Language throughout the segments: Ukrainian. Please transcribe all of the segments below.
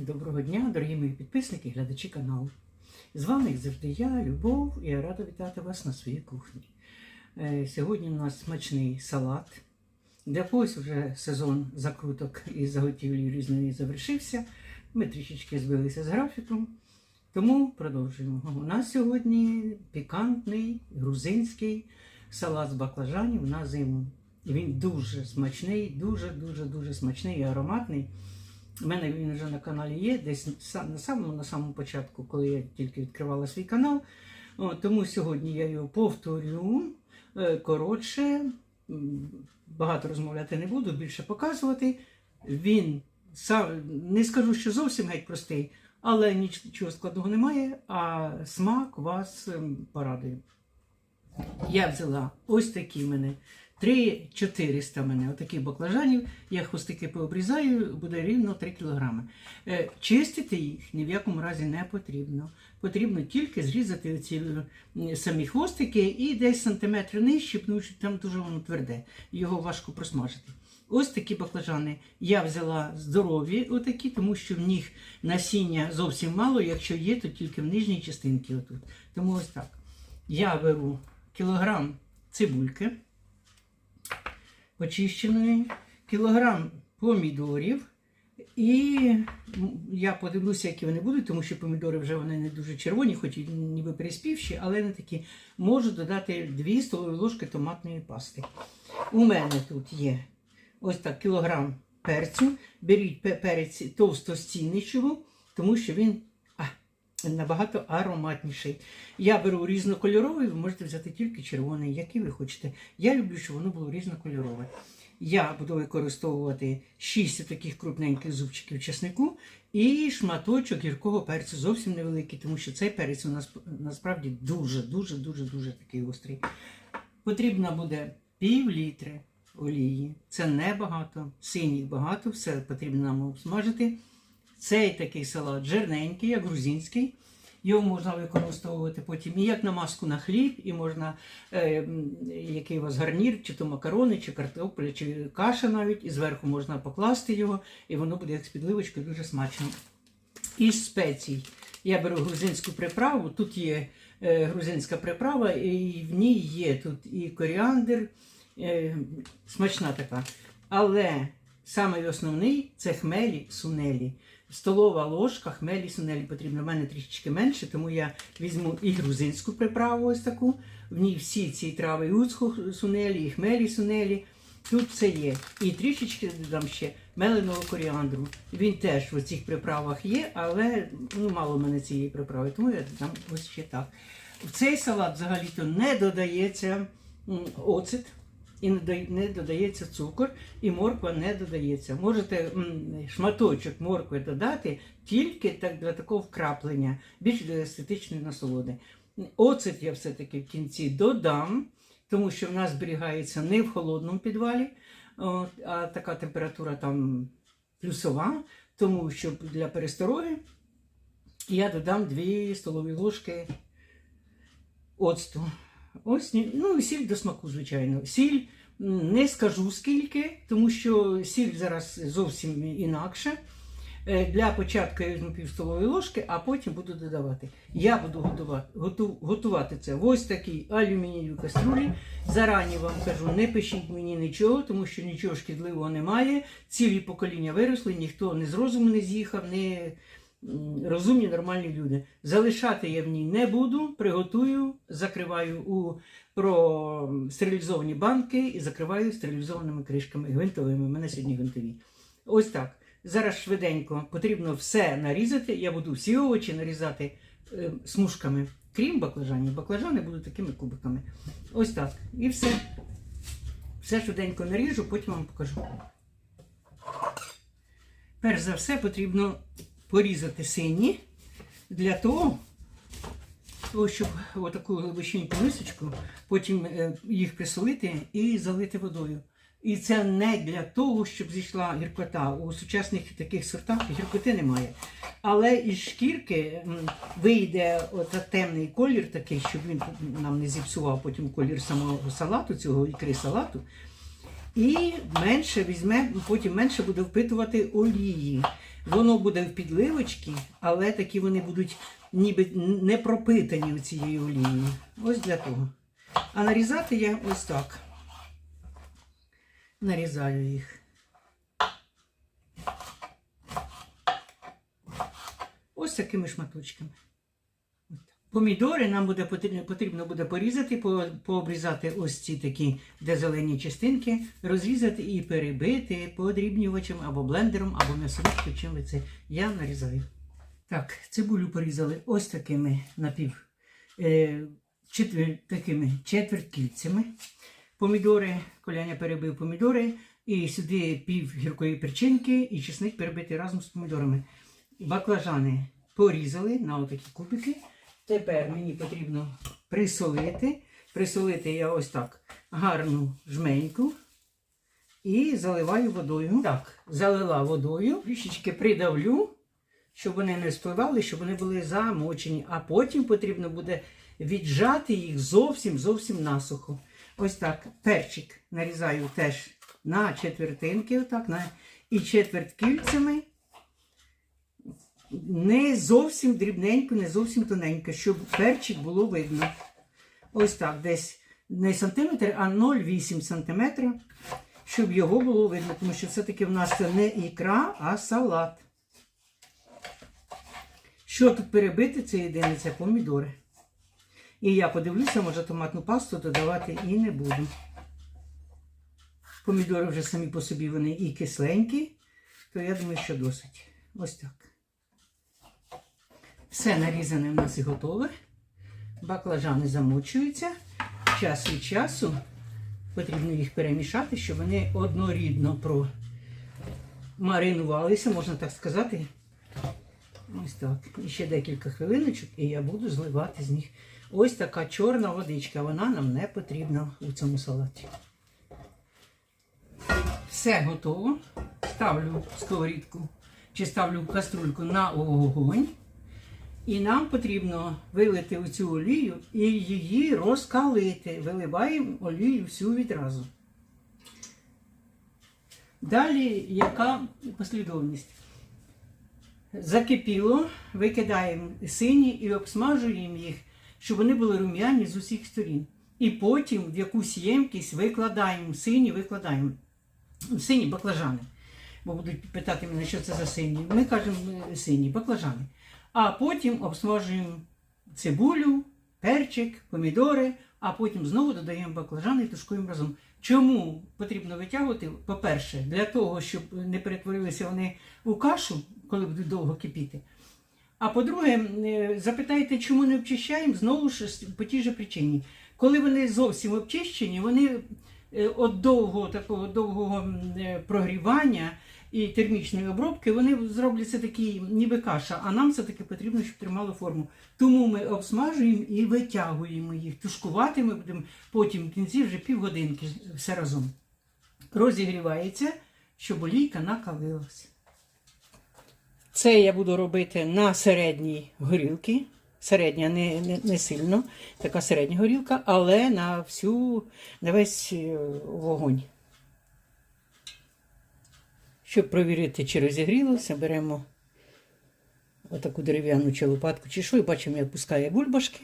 Доброго дня, дорогі мої підписники, глядачі каналу. З вами, як завжди, я, Любов, і я рада вітати вас на своїй кухні. Е, Сьогодні у нас смачний салат. Для когось вже сезон закруток і заготівлі різної завершився. Ми трішечки збилися з графіком, тому продовжуємо. У нас сьогодні пікантний грузинський салат з баклажанів на зиму. Він дуже смачний, дуже-дуже дуже смачний і ароматний. У мене він вже на каналі є, десь на самому на самому початку, коли я тільки відкривала свій канал. О, тому сьогодні я його повторю е, коротше, багато розмовляти не буду, більше показувати. Він са- не скажу, що зовсім геть простий, але нічого складного немає, а смак вас ем, порадує. Я взяла ось такі в мене 3-400 в мене отаких баклажанів. Я хвостики пообрізаю, буде рівно 3 кг. Чистити їх ні в якому разі не потрібно. Потрібно тільки зрізати ці самі хвостики і десь сантиметри нижче, тому що там дуже воно тверде, його важко просмажити. Ось такі баклажани я взяла здорові, отакі, тому що в них насіння зовсім мало, якщо є, то тільки в нижній частинці отут. Тому ось так. Я беру кілограм цибульки очищеної, кілограм помідорів. І я подивлюся, які вони будуть, тому що помідори вже вони не дуже червоні, хоч і ніби приспівші, але не такі. Можу додати 2 столові ложки томатної пасти. У мене тут є ось так кілограм перцю. Беріть пе- перець товстостінничого, тому що він а, набагато ароматніший. Я беру різнокольоровий, ви можете взяти тільки червоний, який ви хочете. Я люблю, щоб воно було різнокольорове. Я буду використовувати 6 таких крупненьких зубчиків чеснику і шматочок гіркого перцю, зовсім невеликий, тому що цей перець у нас насправді дуже, дуже, дуже, дуже такий гострий. Потрібно буде пів літри олії. Це небагато, синіх багато, все потрібно нам обсмажити. Цей такий салат жирненький, як грузинський. Його можна використовувати потім і як намазку на хліб, і можна е, який у вас гарнір, чи то макарони, чи картопля, чи каша навіть, і зверху можна покласти його, і воно буде як з підливочкою дуже смачно. Із спецій я беру грузинську приправу. Тут є е, грузинська приправа, і в ній є тут і коріандр, е, смачна така. Але самий це хмелі сунелі. Столова ложка хмелі сунелі потрібно. У мене трішечки менше, тому я візьму і грузинську приправу ось таку. В ній всі ці трави і уцху сунелі, і хмелі сунелі. Тут все є. І трішечки додам ще меленого коріандру. Він теж в цих приправах є, але ну, мало в мене цієї приправи, тому я додам ось ще так. В цей салат взагалі-то не додається оцет. І не додається цукор, і морква не додається. Можете шматочок моркви додати тільки для такого вкраплення, більш для естетичної насолоди. Оцет я все-таки в кінці додам, тому що в нас зберігається не в холодному підвалі, а така температура там плюсова, тому що для перестороги я додам 2 столові ложки оцту. Ось, ну і сіль до смаку, звичайно. Сіль не скажу скільки, тому що сіль зараз зовсім інакше. Е, Для початку я візьму пів столової ложки, а потім буду додавати. Я буду готувати, готу- готувати це в ось такій алюмінієвій каструлі. Зарані вам кажу, не пишіть мені нічого, тому що нічого шкідливого немає. Цілі покоління виросли, ніхто не з розуму не з'їхав, не розумні, нормальні люди. Залишати я в ній не буду, приготую, закриваю у простерилізовані банки і закриваю стерилізованими кришками гвинтовими. У мене сьогодні гвинтові. Ось так. Зараз швиденько потрібно все нарізати. Я буду всі овочі нарізати е, смужками, крім баклажанів. Баклажани будуть такими кубиками. Ось так. І все. Все швиденько наріжу, потім вам покажу. Перш за все потрібно порізати сині для того, щоб отаку глибоченьку мисочку, потім е, їх присолити і залити водою. І це не для того, щоб зійшла гіркота. У сучасних таких сортах гіркоти немає. Але із шкірки вийде от темний колір такий, щоб він нам не зіпсував потім колір самого салату, цього ікри салату. І менше візьме, потім менше буде впитувати олії. Воно буде в підливочці, але такі вони будуть ніби не пропитані цією олією. Ось для того. А нарізати я ось так. Нарізаю їх. Ось такими шматочками. Помідори нам буде потрібно, потрібно буде порізати, по, пообрізати ось ці такі, де частинки, розрізати і перебити подрібнювачем або блендером, або м'ясорубкою, чим ви це. Я нарізаю. Так, цибулю порізали ось такими напів, е, четвер, такими четверткільцями. Помідори, коляня перебив помідори, і сюди пів гіркої перчинки і чесник перебитий разом з помідорами. Баклажани порізали на отакі кубики. Тепер мені потрібно присолити. Присолити я ось так гарну жменьку і заливаю водою. Так, залила водою, трішечки придавлю, щоб вони не спливали, щоб вони були замочені. А потім потрібно буде віджати їх зовсім зовсім насухо. Ось так. Перчик нарізаю теж на четвертинки, отак, на, і четверть кільцями. Не зовсім дрібненько, не зовсім тоненько, щоб перчик було видно. Ось так, десь не сантиметр, а 0,8 сантиметра, щоб його було видно, тому що все-таки в нас це не ікра, а салат. Що тут перебити, це єдине, це помідори. І я подивлюся, може томатну пасту додавати і не буду. Помідори вже самі по собі вони і кисленькі, то я думаю, що досить. Ось так. Все нарізане в нас і готове. Баклажани замочуються. Час від часу потрібно їх перемішати, щоб вони однорідно промаринувалися, можна так сказати. Ось так. І ще декілька хвилиночок, і я буду зливати з них. Ось така чорна водичка. Вона нам не потрібна у цьому салаті. Все готово. Ставлю сковорідку чи ставлю каструльку на вогонь. І нам потрібно вилити оцю олію і її розкалити. Виливаємо олію всю відразу. Далі яка послідовність? Закипіло, викидаємо сині і обсмажуємо їх, щоб вони були рум'яні з усіх сторін. І потім в якусь ємкість викладаємо сині, викладаємо сині баклажани. Бо будуть питати мене, що це за сині. Ми кажемо е, сині баклажани. А потім обсмажуємо цибулю, перчик, помідори, а потім знову додаємо баклажани і тушкуємо разом. Чому потрібно витягувати? По-перше, для того, щоб не перетворилися вони у кашу, коли будуть довго кипіти. А по-друге, е, запитайте, чому не обчищаємо, знову ж по тій же причині. Коли вони зовсім обчищені, вони е, від довгого такого довгого е, прогрівання і термічної обробки, вони зробляться такі, ніби каша, а нам все-таки потрібно, щоб тримало форму. Тому ми обсмажуємо і витягуємо їх. Тушкувати ми будемо потім в кінці вже півгодинки все разом. Розігрівається, щоб олійка накалилася. Це я буду робити на середній горілці. Середня не, не, не сильно, така середня горілка, але на всю, на весь е, вогонь. Щоб провірити, чи розігрілося, беремо отаку дерев'яну чи лопатку, чи що, і бачимо, як пускає бульбашки.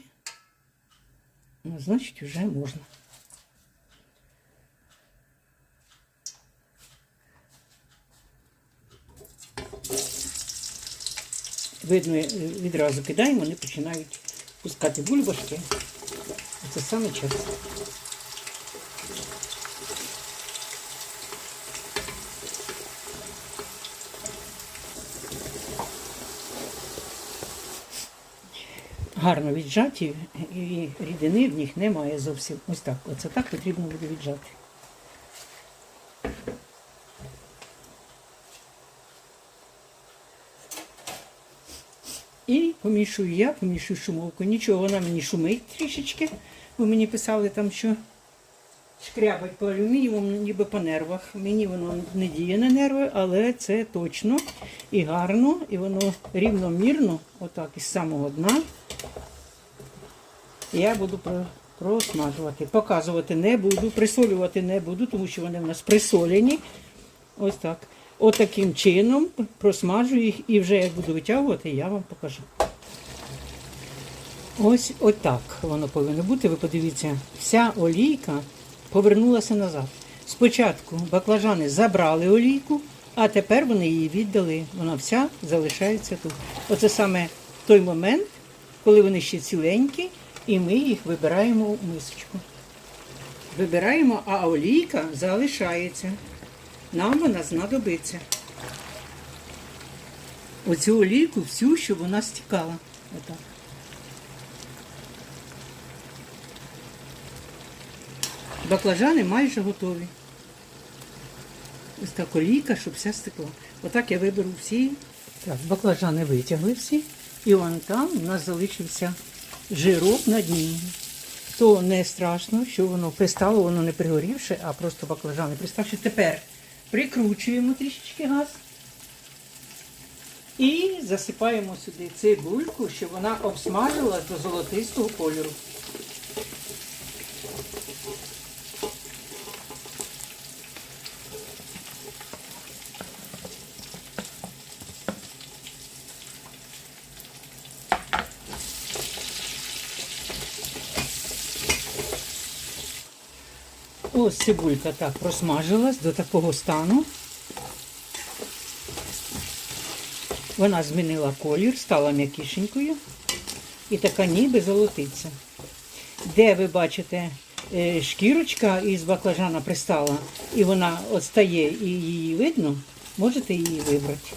Ну, значить, вже можна. Видно, е, відразу кидаємо, вони починають пускати бульбашки. Це саме час. Гарно віджаті і рідини в них немає зовсім. Ось так. Оце так потрібно буде віджати. І помішую я, помішую шумовку. Нічого, вона мені шумить трішечки, бо мені писали там, що шкрябать по алюмінію, ніби по нервах. Мені воно не діє на нерви, але це точно і гарно, і воно рівномірно, отак із самого дна. Я буду просмажувати. Показувати не буду, присолювати не буду, тому що вони в нас присолені. Ось так. Отаким чином просмажую їх і вже як буду витягувати, я вам покажу. Ось отак воно повинно бути. Ви подивіться, вся олійка повернулася назад. Спочатку баклажани забрали олійку, а тепер вони її віддали. Вона вся залишається тут. Оце саме той момент, коли вони ще ціленькі, і ми їх вибираємо у мисочку. Вибираємо, а олійка залишається. Нам вона знадобиться. Оцю олійку всю, щоб вона стікала. Отак. Баклажани майже готові. Ось так олійка, щоб все стекло. Отак я виберу всі. Так, баклажани витягли всі. І вон там у нас залишився жирок на дні. То не страшно, що воно пристало, воно не пригорівше, а просто баклажани приставши. Тепер прикручуємо трішечки газ. І засипаємо сюди цибульку, щоб вона обсмажила до золотистого кольору. Ось цибулька так просмажилась до такого стану. Вона змінила колір, стала м'якішенькою і така ніби золотиться. Де ви бачите е, шкірочка із баклажана пристала, і вона отстає і її видно, можете її вибрати.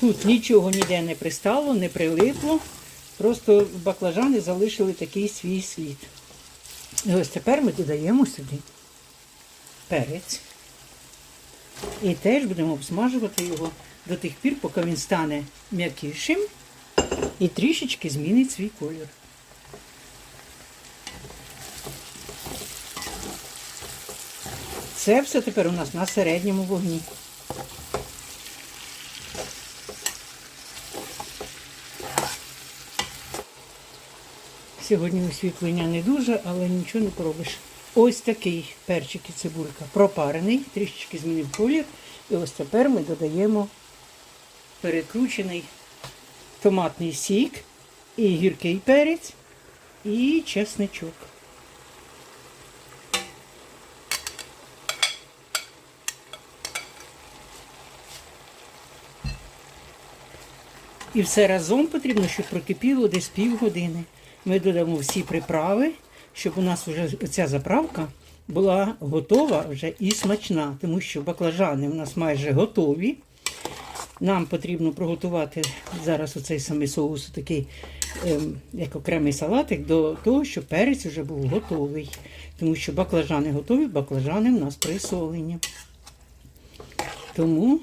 Тут нічого ніде не пристало, не прилипло, просто баклажани залишили такий свій слід. І ось тепер ми додаємо сюди перець. І теж будемо обсмажувати його до тих пір, поки він стане м'якішим і трішечки змінить свій колір. Це все тепер у нас на середньому вогні. Сьогодні освітлення не дуже, але нічого не поробиш. Ось такий перчик і цибулька пропарений, трішечки змінив колір. І ось тепер ми додаємо перекручений томатний сік, і гіркий перець, і чесничок. І все разом потрібно, щоб прокипіло десь півгодини. Ми додамо всі приправи, щоб у нас вже ця заправка була готова вже і смачна, тому що баклажани у нас майже готові. Нам потрібно приготувати зараз оцей самий соус, такий, ем, як окремий салатик, до того, щоб перець вже був готовий. Тому що баклажани готові, баклажани в нас присолені. Тому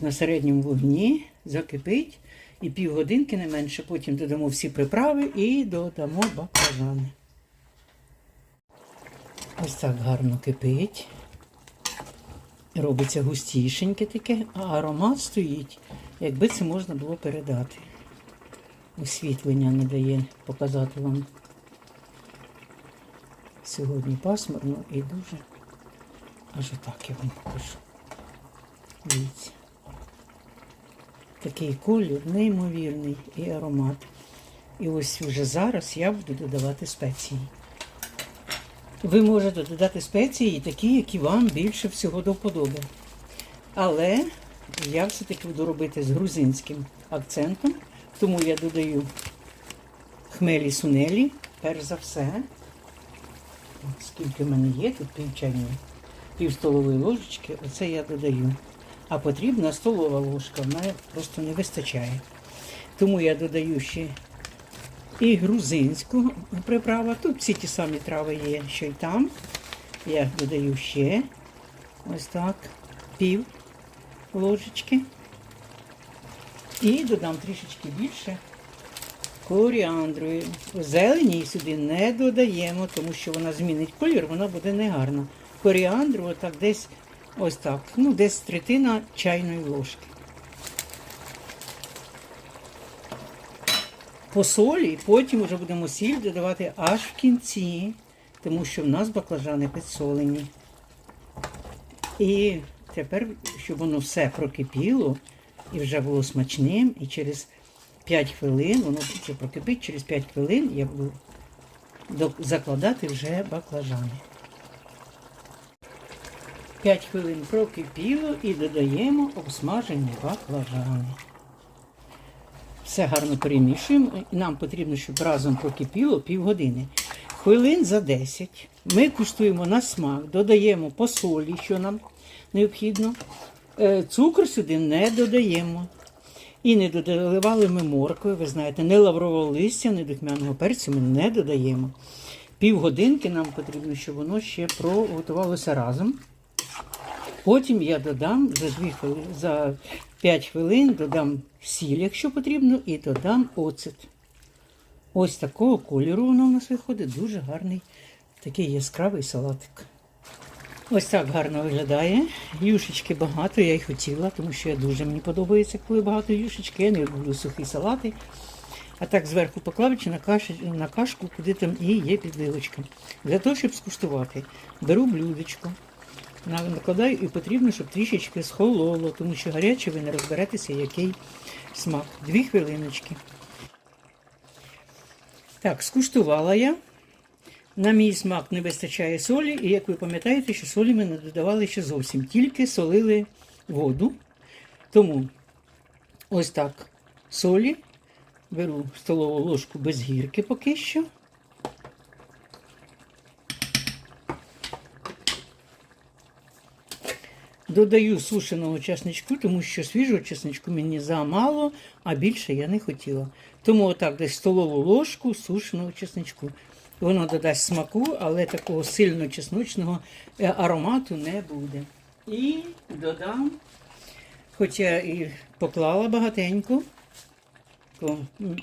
на середньому вогні закипить і півгодинки не менше. Потім додамо всі приправи і додамо баклажани. Ось так гарно кипить. Робиться густішеньке таке, а аромат стоїть, якби це можна було передати. Освітлення не дає показати вам. Сьогодні пасмурно і дуже аж отак я вам покажу. Дивіться. Такий колір неймовірний і аромат. І ось вже зараз я буду додавати спеції. Ви можете додати спеції такі, які вам більше всього до вподоби. Але я все-таки буду робити з грузинським акцентом, тому я додаю хмелі сунелі, перш за все. Скільки в мене є, тут пів чайної, пів столової ложечки, оце я додаю. А потрібна столова ложка, вона просто не вистачає. Тому я додаю ще і грузинську приправу. Тут всі ті самі трави є, що й там. Я додаю ще ось так, пів ложечки. І додам трішечки більше коріандру. Зелені сюди не додаємо, тому що вона змінить колір, вона буде негарна. Коріандру отак десь ось так, ну десь третина чайної ложки. по солі, потім вже будемо сіль додавати аж в кінці, тому що в нас баклажани підсолені. І тепер, щоб воно все прокипіло і вже було смачним, і через 5 хвилин, воно вже прокипить, через 5 хвилин я буду закладати вже баклажани. 5 хвилин прокипіло і додаємо обсмажені баклажани. Все гарно перемішуємо. Нам потрібно, щоб разом прокипіло півгодини. Хвилин за 10 ми куштуємо на смак, додаємо по солі, що нам необхідно. Е, Цукор сюди не додаємо. І не додавали ми моркви, ви знаєте, не лаврового листя, не духмяного перцю ми не додаємо. Півгодинки нам потрібно, щоб воно ще приготувалося разом. Потім я додам за 2 хвилини, за 5 хвилин додам сіль, якщо потрібно, і додам оцет. Ось такого кольору воно у нас виходить. Дуже гарний такий яскравий салатик. Ось так гарно виглядає. Юшечки багато, я й хотіла, тому що я дуже мені подобається, коли багато юшечки. Я не люблю сухі салати. А так зверху поклав чи на, каші, на кашку, куди там і є підливочка. Для того, щоб скуштувати, беру блюдечко, накладаю і потрібно, щоб трішечки схололо, тому що гаряче ви не розберетеся, який смак. Дві хвилиночки. Так, скуштувала я. На мій смак не вистачає солі, і як ви пам'ятаєте, що солі ми не додавали ще зовсім, тільки солили воду. Тому ось так солі. Беру столову ложку без гірки поки що. Додаю сушеного чесничку, тому що свіжого чесничку мені замало, а більше я не хотіла. Тому отак десь столову ложку сушеного чесничку. Воно додасть смаку, але такого сильно чесночного е, аромату не буде. І додам, хоча і поклала багатенько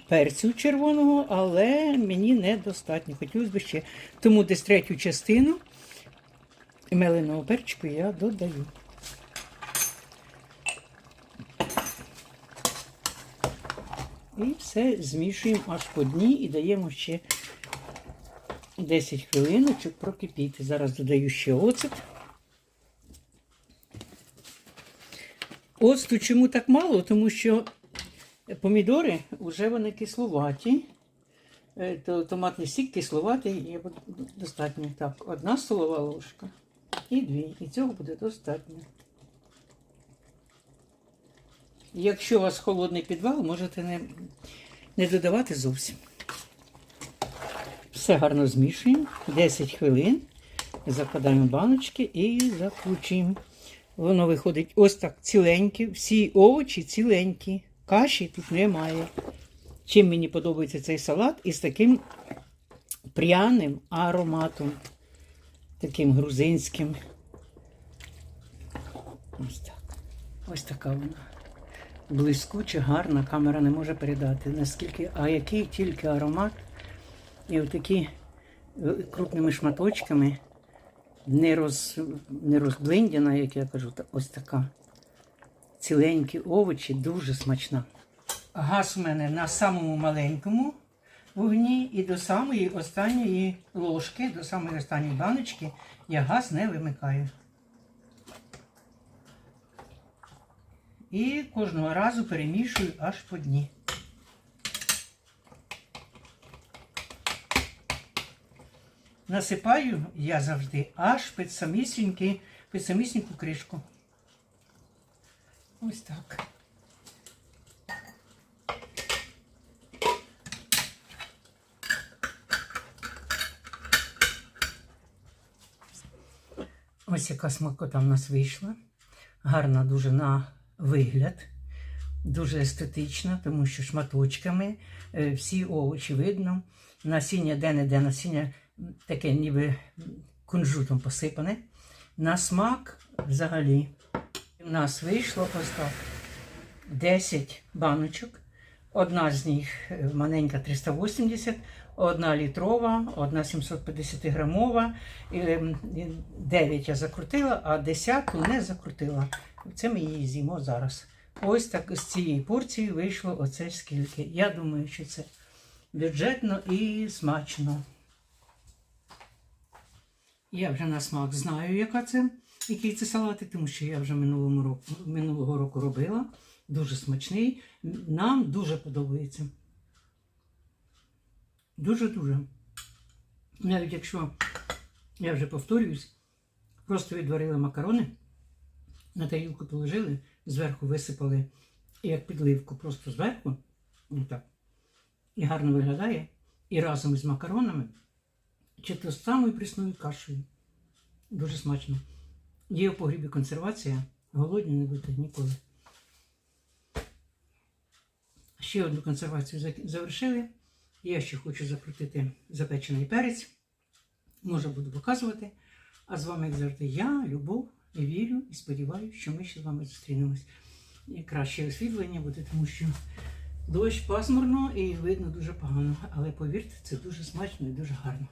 перцю червоного, але мені недостатньо. Хотілося б ще. Тому десь третю частину меленого перчику я додаю. І все змішуємо аж по дні і даємо ще 10 хвилиночок прокипіти. Зараз додаю ще оцет. Оцту чому так мало? Тому що помідори вже вони кисловаті. Е, То томатний сік кисловатий, і достатньо. Так, одна столова ложка і дві. І цього буде достатньо. Якщо у вас холодний підвал, можете не, не додавати зовсім. Все гарно змішуємо. 10 хвилин. Закладаємо баночки і закручуємо. Воно виходить ось так ціленьке. Всі овочі ціленькі. Каші тут немає. Чим мені подобається цей салат із таким пряним ароматом, таким грузинським. Ось так. Ось така вона. Блискуча, гарна, камера не може передати. Наскільки, а який тільки аромат. І отакі е, крупними шматочками, не, роз, не розблендяна, як я кажу, ось така. Ціленькі овочі, дуже смачна. Газ у мене на самому маленькому вогні і до самої останньої ложки, до самої останньої баночки я газ не вимикаю. І кожного разу перемішую аж по дні. Насипаю я завжди аж під самісіньки, під самісіньку кришку. Ось так. Ось яка смакота в нас вийшла. Гарна дуже на вигляд. Дуже естетично, тому що шматочками е, всі овочі видно. Насіння де-не-де насіння таке ніби кунжутом посипане. На смак взагалі. У нас вийшло ось так 10 баночок. Одна з них е, маленька 380, одна літрова, одна 750 грамова. 9 я закрутила, а 10 не закрутила. Це ми її з'їмо зараз. Ось так з цієї порції вийшло оце скільки. Я думаю, що це бюджетно і смачно. Я вже на смак знаю, яка це Який це салатик, тому що я вже минулому року, минулого року робила. Дуже смачний. Нам дуже подобається. Дуже-дуже. Навіть якщо я вже повторююсь, просто відварили макарони, на тарілку положили, зверху висипали як підливку, просто зверху, отак, і гарно виглядає. І разом із макаронами, чи то з самою прісною кашею. Дуже смачно. Є в погрібі консервація, голодні не будете ніколи. Ще одну консервацію завершили. Я ще хочу закрутити запечений перець. Може буду показувати. А з вами, як завжди, я, Любов, і вірю, і сподіваюся, що ми ще з вами зустрінемось. І краще освітлення буде, тому що дощ пасмурно і видно дуже погано. Але повірте, це дуже смачно і дуже гарно.